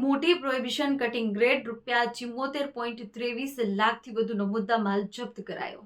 મોટી prohibition cutting grade રૂપિયા ચિમ્મોતેર point ત્રેવીસ લાખથી વધુનો મુદ્દા માલ જપ્ત કરાયો.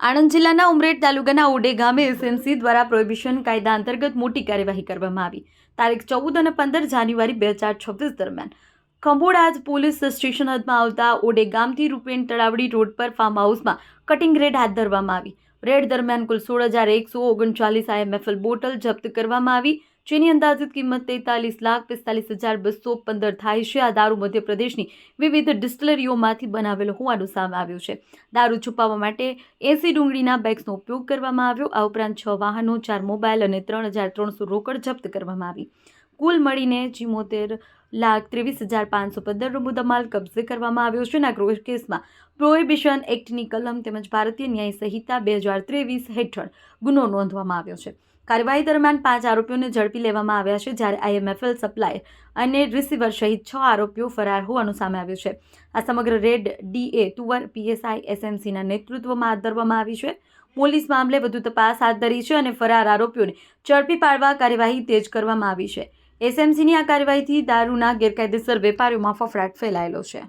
આણંદ જિલ્લાના ઉમરેઠ તાલુકાના ઓડે ગામે એસએમસી દ્વારા પ્રોહિબિશન કાયદા અંતર્ગત મોટી કાર્યવાહી કરવામાં આવી. તારીખ ચૌદ અને પંદર જાન્યુઆરી બે હજાર છવ્વીસ દરમિયાન. ખંભોડાજ પોલીસ સ્ટેશન હદમાં આવતા ઓડે ગામથી રૂપેણ તળાવડી રોડ પર ફાર્મ હાઉસમાં કટિંગ રેડ હાથ ધરવામાં આવી. રેડ દરમિયાન કુલ સોળ હજાર એકસો ઓગણચાલીસ આઈએમએફએલ બોટલ જપ્ત કરવામાં આવી. જેની અંદાજિત કિંમત તેતાલીસ લાખ પિસ્તાલીસ હજાર બસો પંદર થાય છે. આ દારૂ મધ્યપ્રદેશની વિવિધ ડિસ્ટલરીઓમાંથી બનાવેલો હોવાનું સામે આવ્યું છે. દારૂ છુપાવવા માટે એસી ડુંગળીના બેગ્સનો ઉપયોગ કરવામાં આવ્યો. આ ઉપરાંત છ વાહનો, ચાર મોબાઈલ અને ત્રણ હજાર ત્રણસો રોકડ જપ્ત કરવામાં આવી. કુલ મળીને ચિમોતેર લાખ ત્રેવીસ હજાર પાંચસો પંદરનો મુદ્દામાલ કબજે કરવામાં આવ્યો છે. આ કેસમાં પ્રોહિબિશન એક્ટની કલમ તેમજ ભારતીય ન્યાય સંહિતા બે હજાર ત્રેવીસ હેઠળ ગુનો નોંધવામાં આવ્યો છે. કાર્યવાહી દરમિયાન પાંચ આરોપીઓને ઝડપી લેવામાં આવ્યા છે, જ્યારે આઈએમએફએલ સપ્લાય અને રિસીવર સહિત છ આરોપીઓ ફરાર હોવાનું સામે આવ્યું છે. આ સમગ્ર રેડ ડીએ તુવર, પીએસઆઈ, એસએમસીના નેતૃત્વમાં હાથ ધરવામાં આવી છે. પોલીસ મામલે વધુ તપાસ હાથ ધરી છે અને ફરાર આરોપીઓને ઝડપી પાડવા કાર્યવાહી તેજ કરવામાં આવી છે. એસએમસીની આ કાર્યવાહીથી દારૂના ગેરકાયદેસર વેપારીઓમાં ફફડાટ ફેલાયેલો છે.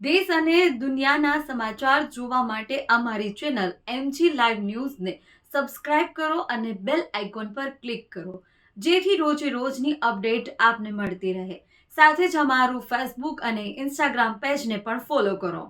દેશ અને દુનિયાના સમાચાર જોવા માટે અમારી ચેનલ એમજી લાઈવ ન્યૂઝને સબસ્ક્રાઇબ કરો અને બેલ આઇકોન પર ક્લિક કરો, જેથી રોજે રોજની અપડેટ આપને મળતી રહે. સાથે જ અમારું ફેસબુક અને ઇન્સ્ટાગ્રામ પેજને પણ ફોલો કરો.